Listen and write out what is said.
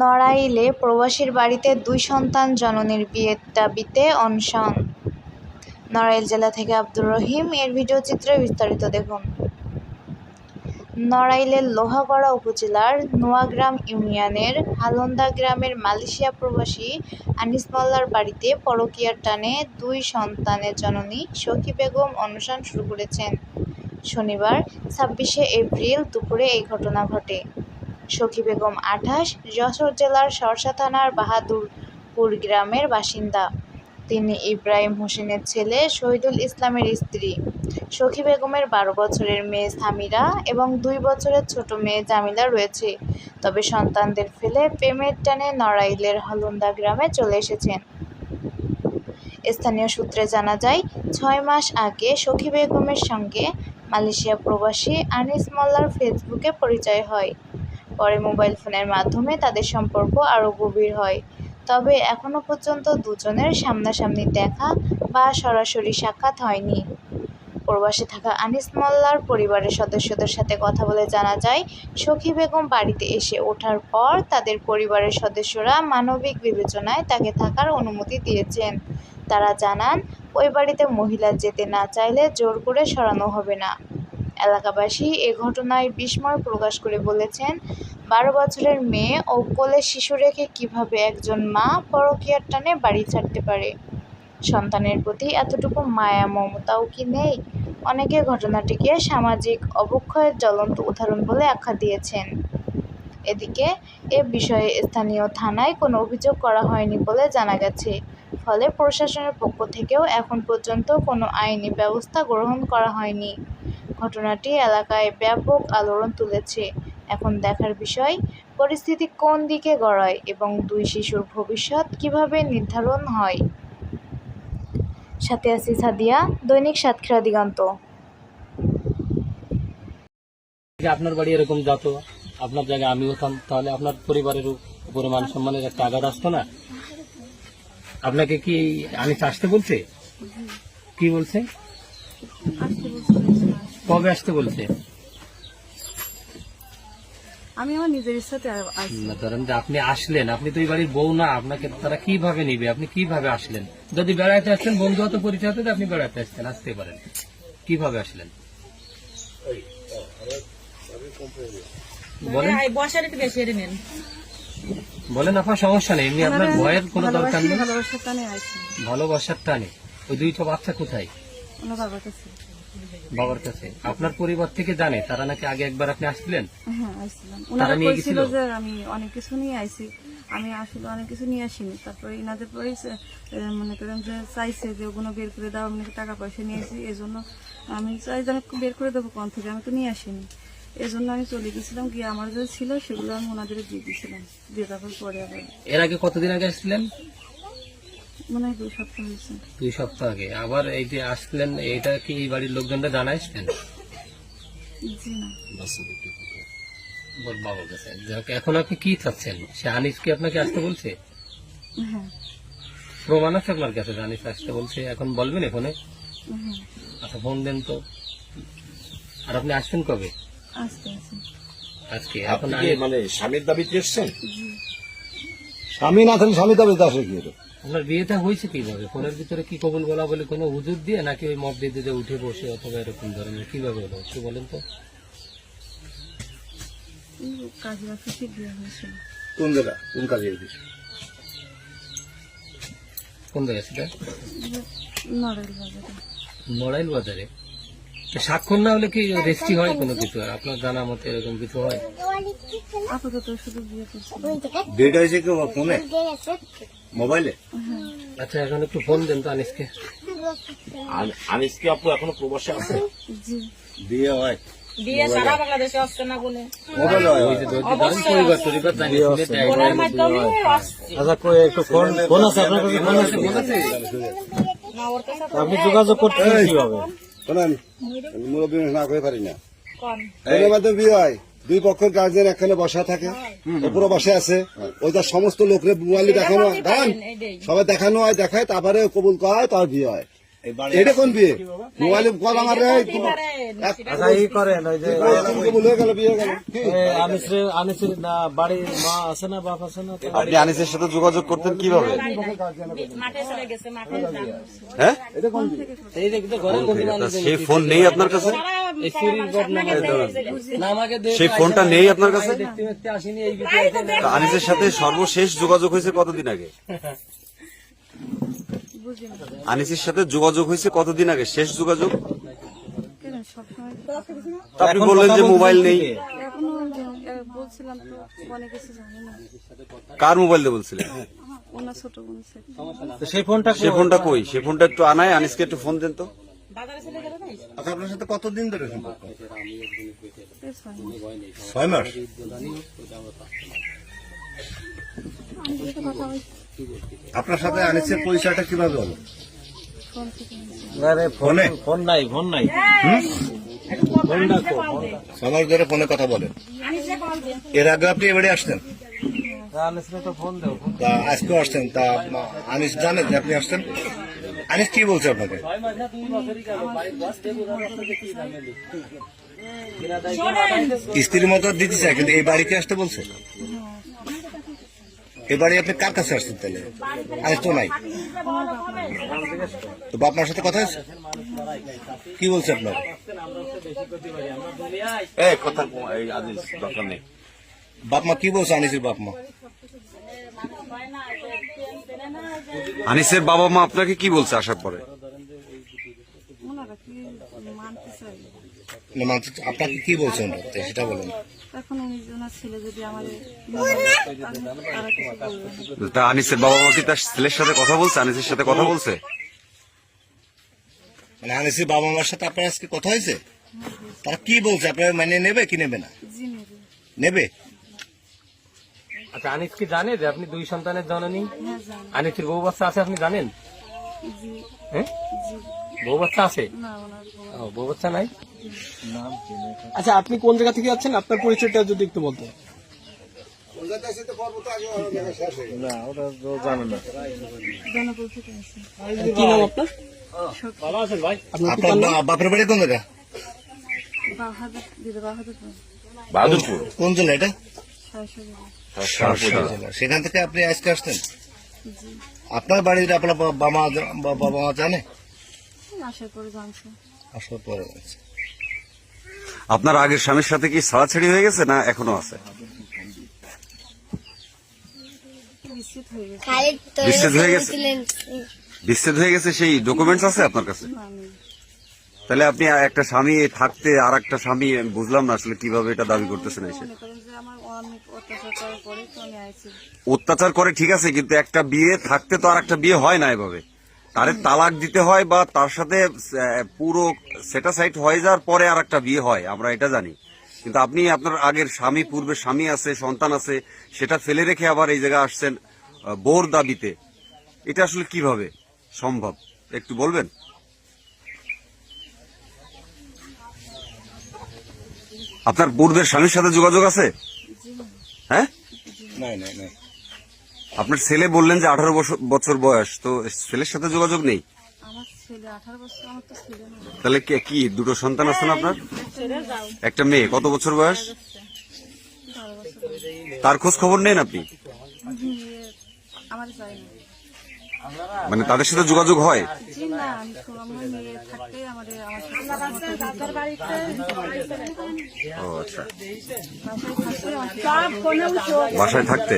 নড়াইলে প্রবাসীর বাড়িতে দুই সন্তান জননীর বিয়ের দাবিতে অনশন। নড়াইল জেলা থেকে আব্দুর রহিম, এর ভিডিও চিত্রে বিস্তারিত দেখুন। নড়াইলের লোহাগড়া উপজেলার নোয়াগ্রাম ইউনিয়নের হালন্দা গ্রামের মালয়েশিয়া প্রবাসী আনিস মোল্লার বাড়িতে পরকীয়ার টানে দুই সন্তানের জননী সখী বেগম অনশন শুরু করেছেন। শনিবার ছাব্বিশে এপ্রিল দুপুরে এই ঘটনা ঘটে। সখী বেগম আঠাশ, যশোর জেলার সরসা থানার বাহাদুরপুর গ্রামের বাসিন্দা। তিনি ইব্রাহিম হোসেনের ছেলে শহীদুল ইসলামের স্ত্রী। সখী বেগমের বারো বছরের মেয়ে সামিরা এবং দুই বছরের ছোট মেয়ে জামিলা রয়েছে। তবে সন্তানদের ফেলে প্রেমের টানে নড়াইলের হলন্দা গ্রামে চলে এসেছেন। স্থানীয় সূত্রে জানা যায়, ছয় মাস আগে সখী বেগমের সঙ্গে মালয়েশিয়া প্রবাসী আনিস মোল্লার ফেসবুকে পরিচয় হয়। পরে মোবাইল ফোনের মাধ্যমে তাদের সম্পর্ক আরও গভীর হয়। তবে এখনও পর্যন্ত দুজনের সামনাসামনি দেখা বা সরাসরি সাক্ষাৎ হয়নি। প্রবাসে থাকা আনিস মোল্লার পরিবারের সদস্যদের সাথে কথা বলে জানা যায়, সখী বেগম বাড়িতে এসে ওঠার পর তাদের পরিবারের সদস্যরা মানবিক বিবেচনায় তাকে থাকার অনুমতি দিয়েছেন। তারা জানান, ওই বাড়িতে মহিলা যেতে না চাইলে জোর করে সরানো হবে না। এলাকাবাসী এ ঘটনায় বিস্ময় প্রকাশ করে বলেছেন, বারো বছরের মেয়ে ও কোলে শিশু রেখে কীভাবে একজন মা পরকীয়ার টানে বাড়ি ছাড়তে পারে? সন্তানের প্রতি এতটুকু মায়া, মমতাও কি নেই? অনেকে ঘটনাটিকে সামাজিক অবক্ষয়ের জ্বলন্ত উদাহরণ বলে আখ্যা দিয়েছেন। এদিকে এ বিষয়ে স্থানীয় থানায় কোনো অভিযোগ করা হয়নি বলে জানা গেছে। ফলে প্রশাসনের পক্ষ থেকেও এখন পর্যন্ত কোনো আইনি ব্যবস্থা গ্রহণ করা হয়নি। ঘটনাটি এলাকায় ব্যাপক আলোড়ন তুলেছে। এখন দেখার বিষয় পরিস্থিতি কোন দিকে গড়ায় এবং দুই শিশুর ভবিষ্যৎ কীভাবে নির্ধারণ হয়? সাথে আছি সাদিয়া দৈনিক সাতক্ষীরা দিগন্ত। আপনার বাড়ি এরকম যত আপনার জায়গায় আমি হতাম তাহলে আপনার পরিবারের উপরে মান সম্মানের একটা আঘাত আসতো না? আপনাকে কি আমি আসতে বলছে? কি বলছে কবে আসতে বলছে? আমি আমার নিজের ইচ্ছাতে না, ধরেন যে আপনি আসলেন আপনি তো এই বাড়ির বউ না আপনাকে তারা কীভাবে নিবে? আপনি কীভাবে আসলেন? যদি বেড়াতে আসছেন বন্ধুগত পরিচয় হতে আপনি বেড়াতে আসছেন আসতে পারেন। কীভাবে আসলেন? বলেন। আপনার সমস্যা নেই এমনি আপনার ভয়ের কোনো দরকার নেই? ভালোবাসার টানে ওই দুইটা বাচ্চা কোথায়? বাবার কাছে। আপনার পরিবার থেকে জানে তারা নাকি আগে একবার আপনি আসছিলেন? হ্যাঁ আসছিলাম। ওনারা বলছিল যে আমি অনেক কিছু নিয়ে আইছি। আমি আসলে অনেক কিছু নিয়ে আসিনি। তারপরে ইনাদের পরেই মনে করেন যে চাইছে যে ওগুলো বের করে দাও আমি নাকি টাকা পয়সা নিয়েছি এই জন্য আমি চাই যে আমি বের করে দেবো কোন থেকে আমি তো নিয়ে আসিনি। এই জন্য আমি চলে গেছিলাম গিয়ে আমার যে ছিল সেগুলো আমি ওনাদের দিয়ে দিয়েছিলাম। দিয়ে তারপর পরে আবার এর আগে কতদিন আগে আসছিলেন? মনে হয় দুই সপ্তাহ হয়েছে। দুই সপ্তাহ আগে। আবার এই যে আসলেন এটা কি এই বাড়ির লোকজনরা জানাইছিলেন জি না। বাবার কাছে। যাক, এখন আপনি কি চাচ্ছেন? সে আনিস কি আপনাকে আসতে বলছে? হ্যাঁ। প্রমাণ আছে আপনার কাছে আনিস আসতে বলছে? এখন বলবেন এখানে হ্যাঁ। আচ্ছা ফোন দেন তো। আর আপনি আসবেন কবে? আস্তে আজকে। আপনি কি মানে স্বামীর দাবিতে এসছেন? স্বামী না থাকলে স্বামী তবে আসে কি আপনার বিয়েটা হয়েছে কীভাবে? ফোনের ভিতরে কি কবুল বলা বলে কোনো হুজুর দিয়ে নাকি ওই মব দিয়ে দিয়ে উঠে বসে অথবা এরকম ধরনের? কীভাবে হলো? একটু বলেন তো। এই অফিসে বিয়ে হয়েছিল কোন জায়গা? কোন কাজে এসেছে? কোন জায়গায় সেটা? নড়াইল বাজারে। নড়াইল বাজারে স্বাক্ষর না হলে কি রেজিস্ট্রি হয় কোনো কিছু? আর আপনার জানা মতে এরকম কিছু হয়? আপাতত শুধু বিয়ে করছিল ডেট হয়েছে কি ফোনে মোবাইলে? আচ্ছা এখন একটু ফোন দেন তো আনিসকে। আন- আনিস আপু এখনও প্রবাসে আছে? বিয়ে হয়। বিয়ে সারা বাংলাদেশে আসছে না বলে। মোবাইল হয়। ওই যে পরিবার। ফোনের মাধ্যমে আচ্ছা কই একটু ফোন ফোন আছে আপনার কাছে ফোন আছে? না ওর কাছে আপনি যোগাযোগ করতে কীভাবে শোনেন মুরব্বী না করে পারি না। এর বিয়ে হয়। দুই পক্ষের গার্জেন এখানে বসা থাকে। উপরে বসে আছে। ওইটা সমস্ত লোকরে মোবাইলে দেখানো হয়। সবাই দেখানো হয় দেখায় তারপরে কবুল করা হয় তার বিয়ে হয়। এটা কোন বিয়ে? মোবাইলে কল আমার আচ্ছা এই করেন ওই যে বলে গেল বিয়ে গেল। আনিসের আনিসের না বাড়ির মা আছে না বাপ আছে না? আপনি আনিসের সাথে যোগাযোগ করতেন কীভাবে? মাঠে চলে গেছে মাঠে যান। হ্যাঁ? ফোন নেই আপনার কাছে? এই চুরির ঘটনা না আমাকে দেখে সেই ফোনটা নেই আপনার কাছে? দেখতে দেখতে আসিনি এই বিষয়ে তা আনিসের সাথে সর্বশেষ যোগাযোগ হয়েছে কতদিন আগে? আনিসের সাথে যোগাযোগ হয়েছে কতদিন আগে? শেষ যোগাযোগ? কেন সবসময়? তা আপনি বললেন যে মোবাইল নেই। এখনও এ, বলছিলাম তো অনেক কিছু জানি না। কার মোবাইল দিয়ে বলছিলেন? ওনার ছোট বোন ছিল তো সেই ফোনটা সে ফোনটা কই? সে ফোনটা একটু আনায় আনিসকে একটু ফোন দেন তো। আচ্ছা আপনার সাথে কতদিন ধরে সম্পর্ক? ছয় মাস? আপনার সাথে আনিসের পরিচয়টা কীভাবে হলো? ফোন। ফোন ফোনে? ফোন নাই ফোন নাই। ধরে ফোনে কথা বলেন এর আগে আপনি এবারে আসতেন? আনিসের তো ফোন দাও তা আজকেও আসতেন তা আনিস জানে যে আপনি আসতেন আনিস কি বলছে আপনাকে? স্ত্রীর মতো দিতে চায় কিন্তু এই বাড়িতে আসতে বলছে? এই বাড়ি আপনি কার কাছে আসছেন তাহলে? আনিস তো নাই। তো বাপমার সাথে কথা আছে কি বলছে আপনার? এই কথা এই আনিস দরকার নেই। বাপমা কি বলছে আনিসের বাপমা আনিসের বাবা মা আপনাকে কি বলছে আসার পরে? ওনারা কি মানতে চাই না, মানে আপনাকে কি বলছেন? সেটা বলুন। তা আনিসের বাবা মা কি তার ছেলের সাথে কথা বলছে? আনিসের সাথে কথা বলছে? মানে আনিসের বাবা মার সাথে আপনার আজকে কথা হয়েছে? তারা কি বলছে? আপনার মানে নেবে কি নেবে না? নেবে। নেবে? আচ্ছা আনিস কি জানে যে আপনি দুই সন্তানের জননী? হ্যাঁ জানি। আনিসের বউ বাচ্চা আছে আপনি জানেন? হ্যাঁ? বউ বাচ্চা আছে? বউ- ও, বউ বাচ্চা নাই? আচ্ছা আপনি কোন জায়গা থেকে যাচ্ছেন? আপনার পরিচয়টা যদি একটু বলতেন। না ওটা তো না। জনবল থেকে আসে কি নাম আপনার? ভালো আছেন ভাই? আপনার বা- বাপের বাড়ি কোন জায়গা? বাহাদুর দিদি বাহাদুর বাহাদুরপুর। কোন জেলা এটা। সেখান থেকে আপনি আজকে আসতেন? আপনার বাড়ির আপনার বাবা বাবা মা জানে? আসার পরে। আপনার আগের স্বামীর সাথে কি ছাড়াছাড়ি হয়ে গেছে না এখনও আছে? হয়ে বিচ্ছেদ হয়ে গেছে? বিচ্ছেদ হয়ে গেছে সেই ডকুমেন্টস আছে আপনার কাছে? তাহলে আপনি একটা স্বামী থাকতে আর একটা স্বামী বুঝলাম না আসলে কীভাবে এটা দাবি করতেছেন এসে। অত্যাচার করে ঠিক আছে, কিন্তু একটা বিয়ে থাকতে তো আর একটা বিয়ে হয় না এভাবে। তারে তালাক দিতে হয় বা তার সাথে পুরো সেটা সাইট হয়ে যাওয়ার পরে আর একটা বিয়ে হয়, আমরা এটা জানি। কিন্তু আপনি আপনার আগের স্বামী পূর্বে স্বামী আছে, সন্তান আছে, সেটা ফেলে রেখে আবার এই জায়গায় আসছেন বোর দাবিতে। এটা আসলে কীভাবে সম্ভব? একটু বলবেন? আপনার পূর্বের স্বামীর সাথে যোগাযোগ আছে? হ্যাঁ? আপনার ছেলে বললেন যে আঠারো বছর বয়স তো ছেলের সাথে যোগাযোগ নেই? আমার ছেলে আঠারো বছর আমার তো ছেলে না তাহলে কে- কি দুটো সন্তান আছে না আপনার? একটা মেয়ে কত বছর বয়স? তার খোঁজ খবর নেন আপনি? মানে তাদের সাথে যোগাযোগ হয়? ও আচ্ছা। বাসায় থাকতে?